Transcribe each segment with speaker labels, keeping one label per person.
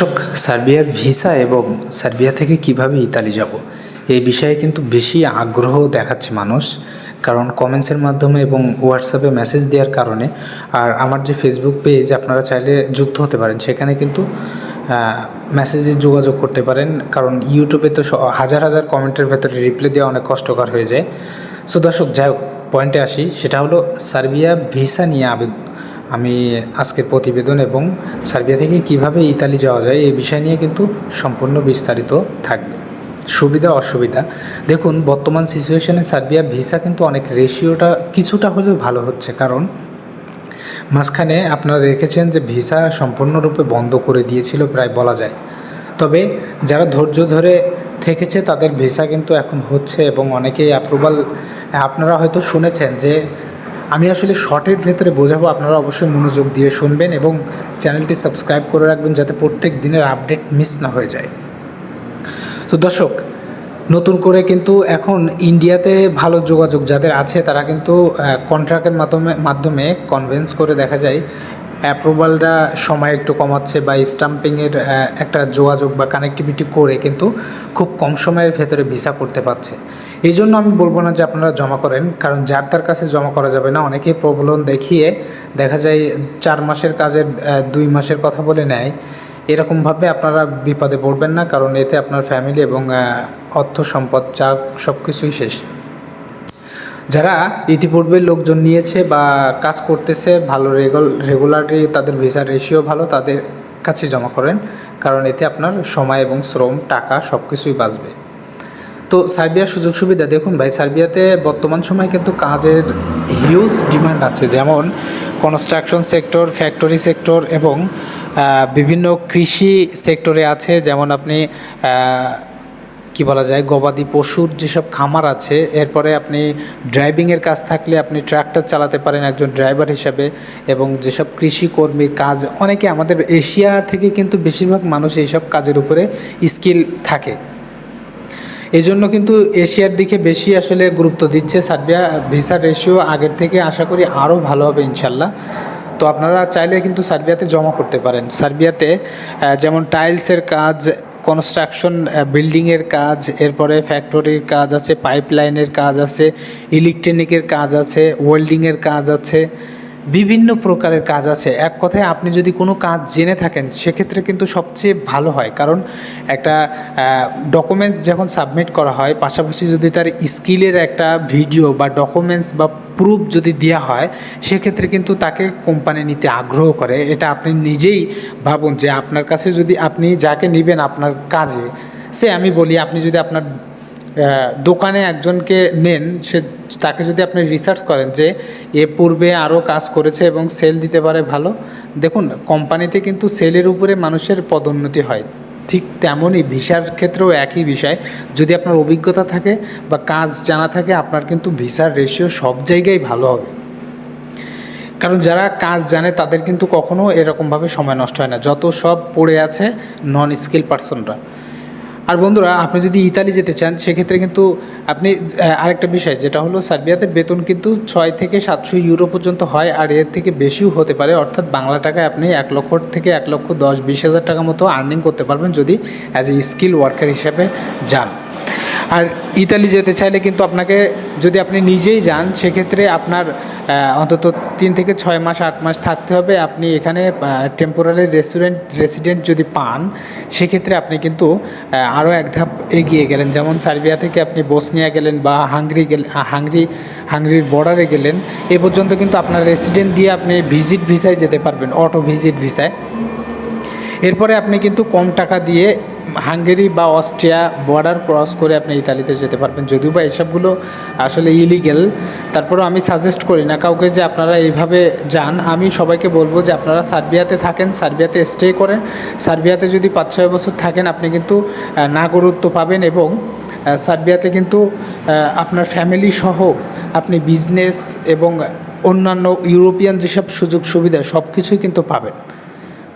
Speaker 1: দর্শক, সার্বিয়ার ভিসা এবং সার্বিয়া থেকে কীভাবে ইতালি যাব? এই বিষয়ে কিন্তু বেশি আগ্রহ দেখাচ্ছে মানুষ, কারণ কমেন্টসের মাধ্যমে এবং হোয়াটসঅ্যাপে মেসেজ দেওয়ার কারণে। আর আমার যে ফেসবুক পেজ আপনারা চাইলে যুক্ত হতে পারেন। সেখানে কিন্তু মেসেজে যোগাযোগ করতে পারেন। কারণ ইউটিউবে তো হাজার হাজার কমেন্টের ভেতরে রিপ্লাই দেওয়া অনেক কষ্টকর হয়ে যায়। সো দর্শক, যাই হোক পয়েন্টে আসি। সেটা হলো, সার্বিয়া ভিসা নিয়ে আবেদন আমি আজকের প্রতিবেদন এবং সার্বিয়া থেকে কীভাবে ইতালি যাওয়া যায় এই বিষয় নিয়ে কিন্তু সম্পূর্ণ বিস্তারিত থাকবে। সুবিধা, অসুবিধা। দেখুন, বর্তমান সিচুয়েশনে সার্বিয়া ভিসা কিন্তু অনেক রেশিওটা কিছুটা হলেও ভালো হচ্ছে। কারণ, মাঝখানে আপনারা দেখেছেন যে ভিসা সম্পূর্ণরূপে বন্ধ করে দিয়েছিল প্রায় বলা যায়। তবে যারা ধৈর্য ধরে থেকেছে, তাদের ভিসা কিন্তু এখন হচ্ছে এবং অনেকেই অ্যাপ্রুভাল আপনারা হয়তো শুনেছেন যে আমি আসলে শর্টের ভেতরে বোঝাবো, আপনারা অবশ্যই মনোযোগ দিয়ে শুনবেন এবং চ্যানেলটি সাবস্ক্রাইব করে রাখবেন যাতে প্রত্যেক দিনের আপডেট মিস না হয়ে যায়। তো দর্শক, নতুন করে কিন্তু এখন ইন্ডিয়াতে ভালো যোগাযোগ যাদের আছে, তারা কিন্তু কন্ট্রাক্টের মাধ্যমে মাধ্যমে কনভেন্স করে দেখা যায় অ্যাপ্রুভালটা সময় একটু কমাচ্ছে বা স্টাম্পিংয়ের একটা যোগাযোগ বা কানেক্টিভিটি করে কিন্তু খুব কম সময়ের ভেতরে ভিসা করতে পারছে। এই জন্য আমি বলব না যে আপনারা জমা করেন, কারণ যার তার কাছে জমা করা যাবে না। অনেকেই প্রবলন দেখিয়ে দেখা যায় চার মাসের কাজের দুই মাসের কথা বলে নেয়। এরকমভাবে আপনারা বিপদে পড়বেন না, কারণ এতে আপনার ফ্যামিলি এবং অর্থ সম্পদ যা সব কিছুই শেষ। যারা ইতিপূর্বে লোকজন নিয়েছে বা কাজ করতেছে, ভালো রেগুল রেগুলারলি তাদের ভিসা রেশিও ভালো, তাদের কাছে জমা করেন, কারণ এতে আপনার সময় এবং শ্রম, টাকা সব কিছুই বাঁচবে। তো সার্বিয়ার সুযোগ সুবিধা, দেখুন ভাই, সার্বিয়াতে বর্তমান সময়ে কিন্তু কাজের হিউজ ডিমান্ড আছে। যেমন কনস্ট্রাকশন সেক্টর ফ্যাক্টরি সেক্টর এবং বিভিন্ন কৃষি সেক্টরে আছে। যেমন আপনি কি বলা যায়, গবাদি পশুর যেসব খামার আছে, এরপরে আপনি ড্রাইভিংয়ের কাজ থাকলে আপনি ট্রাক্টর চালাতে পারেন একজন ড্রাইভার হিসাবে এবং যেসব কৃষি কর্মীর কাজ, অনেকে আমাদের এশিয়া থেকে কিন্তু বেশিরভাগ মানুষ এইসব কাজের উপরে স্কিল থাকে। এই জন্য কিন্তু এশিয়ার দিকে বেশি আসলে গুরুত্ব দিচ্ছে সার্বিয়া ভিসা রেশিও আগের থেকে আশা করি আরও ভালো হবে ইনশাল্লাহ। তো আপনারা চাইলে কিন্তু সার্বিয়াতে জমা করতে পারেন। সার্বিয়াতে যেমন টাইলসের কাজ কনস্ট্রাকশন বিল্ডিংয়ের কাজ, এরপরে ফ্যাক্টরির কাজ আছে পাইপলাইনের কাজ আছে ইলেকট্রনিকের কাজ আছে ওয়েল্ডিংয়ের কাজ আছে। বিভিন্ন প্রকারের কাজ আছে। এক কথায় আপনি যদি কোনো কাজ জেনে থাকেন, সেক্ষেত্রে কিন্তু সবচেয়ে ভালো হয়। কারণ একটা ডকুমেন্টস যখন সাবমিট করা হয়, পাশাপাশি যদি তার স্কিলের একটা ভিডিও বা ডকুমেন্টস বা প্রুফ যদি দেওয়া হয়, সেক্ষেত্রে কিন্তু তাকে কোম্পানি নিতে আগ্রহ করে। এটা আপনি নিজেই ভাবুন যে আপনার কাছে যদি আপনি যাকে নেবেন আপনার কাজে, সে আমি বলি, আপনি যদি আপনার দোকানে একজনকে নেন, সে তাকে যদি আপনি রিসার্চ করেন যে এ পূর্বে আরও কাজ করেছে এবং সেল দিতে পারে ভালো, দেখুন কোম্পানিতে কিন্তু সেলের উপরে মানুষের পদোন্নতি হয়। ঠিক তেমনই ভিসার ক্ষেত্রেও একই বিষয়। যদি আপনার অভিজ্ঞতা থাকে বা কাজ জানা থাকে, আপনার কিন্তু ভিসার রেশিও সব জায়গায় ভালো হবে। কারণ যারা কাজ জানে, তাদের কিন্তু কখনো এরকমভাবে সময় নষ্ট হয় না। যত সব পড়ে আছে নন স্কিল পার্সনরা আর বন্ধুরা, আপনি যদি ইতালি যেতে চান, সেক্ষেত্রে কিন্তু আপনি আরেকটা বিষয়, যেটা হলো সার্বিয়াতে বেতন কিন্তু ছয় থেকে সাতশো ইউরো পর্যন্ত হয়, আর এর থেকে বেশিও হতে পারে। অর্থাৎ বাংলা টাকায় আপনি এক লক্ষ থেকে এক লক্ষ দশ, বিশ হাজার টাকা মতো আর্নিং করতে পারবেন যদি অ্যাজ এ স্কিল ওয়ার্কার হিসাবে যান। আর ইতালি যেতে চাইলে কিন্তু আপনাকে, যদি আপনি নিজেই যান, সেক্ষেত্রে আপনার অন্তত তিন থেকে ছয় মাস, আট মাস থাকতে হবে। আপনি এখানে টেম্পোরারি রেস্টুরেন্ট রেসিডেন্ট যদি পান, সেক্ষেত্রে আপনি কিন্তু আরও এক ধাপ এগিয়ে গেলেন। যেমন সার্বিয়া থেকে আপনি বসনিয়া গেলেন বা হাঙ্গরি গেলেন হাঙ্গরি, হাঙ্গরির বর্ডারে গেলেন, এ পর্যন্ত কিন্তু আপনার রেসিডেন্ট দিয়ে আপনি ভিজিট ভিসায় যেতে পারবেন অটো ভিজিট ভিসায় এরপরে আপনি কিন্তু কম টাকা দিয়ে হাঙ্গেরি বা অস্ট্রিয়া বর্ডার ক্রস করে আপনি ইতালিতে যেতে পারবেন। যদিও বা এসবগুলো আসলে ইলিগেল তারপরেও আমি সাজেস্ট করি না কাউকে যে আপনারা এইভাবে যান। আমি সবাইকে বলব যে আপনারা সার্বিয়াতে থাকেন সার্বিয়াতে স্টে করেন। সার্বিয়াতে যদি পাঁচ ছয় বছর থাকেন আপনি কিন্তু আহ, নাগরিকত্ব পাবেন এবং সার্বিয়াতে কিন্তু আপনার ফ্যামিলি সহ আপনি বিজনেস এবং অন্যান্য ইউরোপিয়ান যেসব সুযোগ সুবিধা সব কিছুই কিন্তু পাবেন।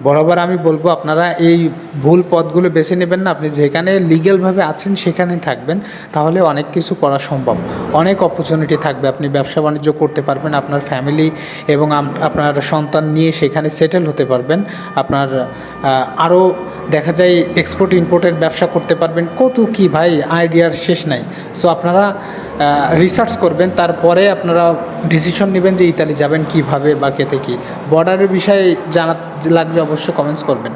Speaker 1: বরাবর আমি বলব আপনারা এই ভুল পথগুলো বেছে নেবেন না। আপনি যেখানে লিগ্যালভাবে আছেন, সেখানেই থাকবেন। তাহলে অনেক কিছু করা সম্ভব। অনেক অপরচুনিটি থাকবে। আপনি ব্যবসা বাণিজ্য করতে পারবেন, আপনার ফ্যামিলি এবং আপনার সন্তান নিয়ে সেখানে সেটেল হতে পারবেন। আপনার আরও দেখা যায় এক্সপোর্ট ইম্পোর্টের ব্যবসা করতে পারবেন। কত কি ভাই আইডিয়ার শেষ নাই। সো আপনারা রিসার্চ করবেন। তারপরে আপনারা ডিসিশন নেবেন যে ইতালি যাবেন কীভাবে বা কেতে কী। বর্ডারের বিষয়ে জানা লাগলে অবশ্যই কমেন্টস করবেন।